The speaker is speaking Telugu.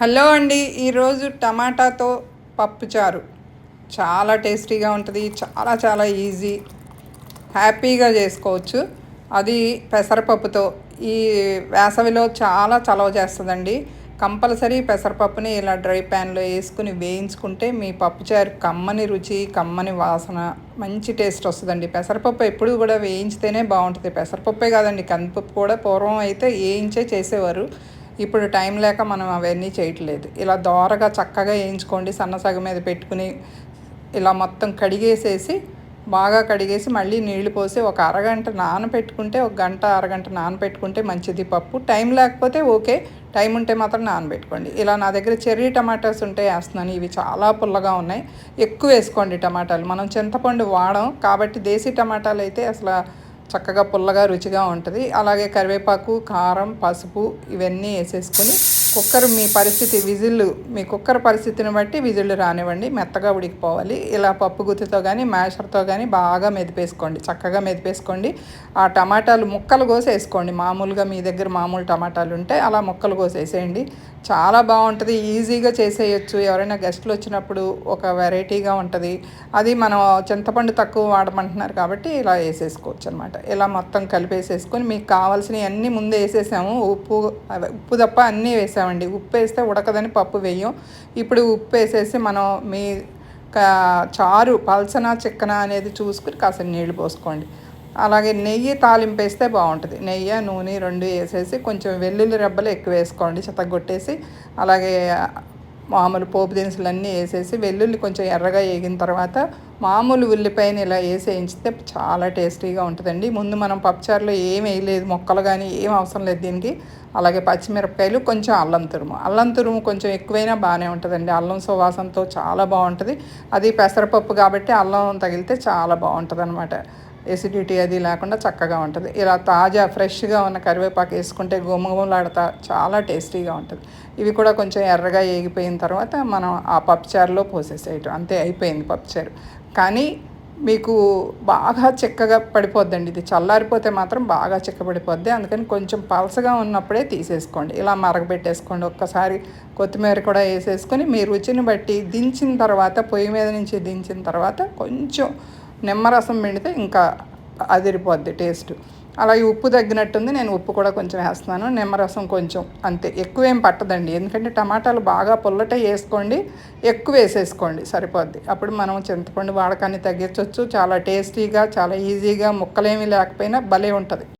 హలో అండి ఈరోజు టమాటాతో పప్పుచారు చాలా టేస్టీగా ఉంటుంది చాలా చాలా ఈజీ హ్యాపీగా చేసుకోవచ్చు. అది పెసరపప్పుతో. ఈ వేసవిలో చాలా చలవ చేస్తుందండి. కంపల్సరీ పెసరపప్పుని ఇలా డ్రై ప్యాన్లో వేసుకుని వేయించుకుంటే మీ పప్పుచారు కమ్మని రుచి కమ్మని వాసన మంచి టేస్ట్ వస్తుందండి. పెసరపప్పు ఎప్పుడు కూడా వేయించితేనే బాగుంటుంది. పెసరపప్పే కాదండి కందిపప్పు కూడా పూర్వం అయితే వేయించే చేసేవారు. ఇప్పుడు టైం లేక మనం అవన్నీ చేయట్లేదు. ఇలా దోరగా చక్కగా వేయించుకోండి సన్నసగ మీద పెట్టుకుని ఇలా మొత్తం కడిగేసేసి బాగా కడిగేసి మళ్ళీ నీళ్ళు పోసి ఒక అరగంట నానబెట్టుకుంటే ఒక గంట అరగంట నానబెట్టుకుంటే మంచిది పప్పు. టైం లేకపోతే ఓకే టైం ఉంటే మాత్రం నానబెట్టుకోండి. ఇలా నా దగ్గర చెర్రీ టమాటాస్ ఉంటే వేస్తున్నాను. ఇవి చాలా పుల్లగా ఉన్నాయి. ఎక్కువ వేసుకోండి టమాటాలు. మనం చింతపండు వాడం కాబట్టి దేశీ టమాటాలు అయితే అసలు చక్కగా పుల్లగా రుచిగా ఉంటుంది. అలాగే కరివేపాకు కారం పసుపు ఇవన్నీ వేసేసుకొని కుక్కర్ మీ పరిస్థితి విజిల్లు మీ కుక్కర్ పరిస్థితిని బట్టి విజిల్లు రానివ్వండి. మెత్తగా ఉడికిపోవాలి. ఇలా పప్పు గుత్తితో కానీ మ్యాషర్తో కానీ బాగా మెదిపేసుకోండి. చక్కగా మెదిపేసుకోండి. ఆ టమాటాలు ముక్కలు కోసేసుకోండి. మామూలుగా మీ దగ్గర మామూలు టమాటాలు ఉంటే అలా ముక్కలు కోసేసేయండి. చాలా బాగుంటుంది. ఈజీగా చేసేయచ్చు. ఎవరైనా గెస్ట్లు వచ్చినప్పుడు ఒక వెరైటీగా ఉంటుంది. అది మనం చింతపండు తక్కువ వాడమంటున్నారు కాబట్టి ఇలా వేసేసుకోవచ్చు అనమాట ఇలా మొత్తం కలిపేసేసుకొని మీకు కావాల్సినవి అన్నీ ముందే వేసేసాము. ఉప్పు ఉప్పు తప్ప అన్నీ వేసామండి ఉప్పు వేస్తే ఉడకదని పప్పు వేయం. ఇప్పుడు ఉప్పు వేసేసి మనం మీ చారు పల్సన చిక్కన అనేది చూసుకుని కాసేపు నీళ్ళు పోసుకోండి. అలాగే నెయ్యి తాలింపు వేస్తే బాగుంటుంది. నెయ్యి నూనె రెండు వేసేసి కొంచెం వెల్లుల్లి రెబ్బలు ఎక్కువ వేసుకోండి. చెత్తగొట్టేసి అలాగే మామూలు పోపు దినుసులు అన్నీ వేసేసి వెల్లుల్లి కొంచెం ఎర్రగా వేగిన తర్వాత మామూలు ఉల్లిపాయని ఇలా వేసి వేయించితే చాలా టేస్టీగా ఉంటుందండి. ముందు మనం పప్పుచారులో ఏం వేయలేదు మొక్కలు కానీ ఏం అవసరం లేదు దీనికి. అలాగే పచ్చిమిరపకాయలు కొంచెం అల్లం తురుము. అల్లం తురుము కొంచెం ఎక్కువైనా బాగానే ఉంటుందండి. అల్లం సువాసనతో చాలా బాగుంటుంది. అది పెసరపప్పు కాబట్టి అల్లం తగిలితే చాలా బాగుంటుంది అనమాట ఎసిడిటీ అది లేకుండా చక్కగా ఉంటుంది. ఇలా తాజా ఫ్రెష్గా ఉన్న కరివేపాకు వేసుకుంటే గుమగుమలాడతా చాలా టేస్టీగా ఉంటుంది. ఇవి కూడా కొంచెం ఎర్రగా ఏగిపోయిన తర్వాత మనం ఆ పప్పుచారులో పోసేసేయటం. అంతే అయిపోయింది పప్పుచారు కానీ మీకు బాగా చిక్కగా పడిపోద్దండి. ఇది చల్లారిపోతే మాత్రం బాగా చిక్కబడిపోద్ది. అందుకని కొంచెం పలసగా ఉన్నప్పుడే తీసేసుకోండి. ఇలా మరగబెట్టేసుకోండి. ఒక్కసారి కొత్తిమీర కూడా వేసేసుకొని మీ రుచిని బట్టి దించిన తర్వాత పొయ్యి మీద నుంచి దించిన తర్వాత కొంచెం నిమ్మరసం పిండితే ఇంకా అదిరిపోద్ది టేస్ట్. అలాగే ఉప్పు తగ్గినట్టుంది నేను ఉప్పు కూడా కొంచెం వేస్తున్నాను. నిమ్మరసం కొంచెం అంతే. ఎక్కువ ఏం పట్టదండి. ఎందుకంటే టమాటాలు బాగా పుల్లట వేసుకోండి ఎక్కువ వేసేసుకోండి సరిపోద్ది. అప్పుడు మనం చింతపండు వాడకాన్ని తగ్గించవచ్చు చాలా టేస్టీగా చాలా ఈజీగా ముక్కలేమీ లేకపోయినా భలే ఉంటుంది.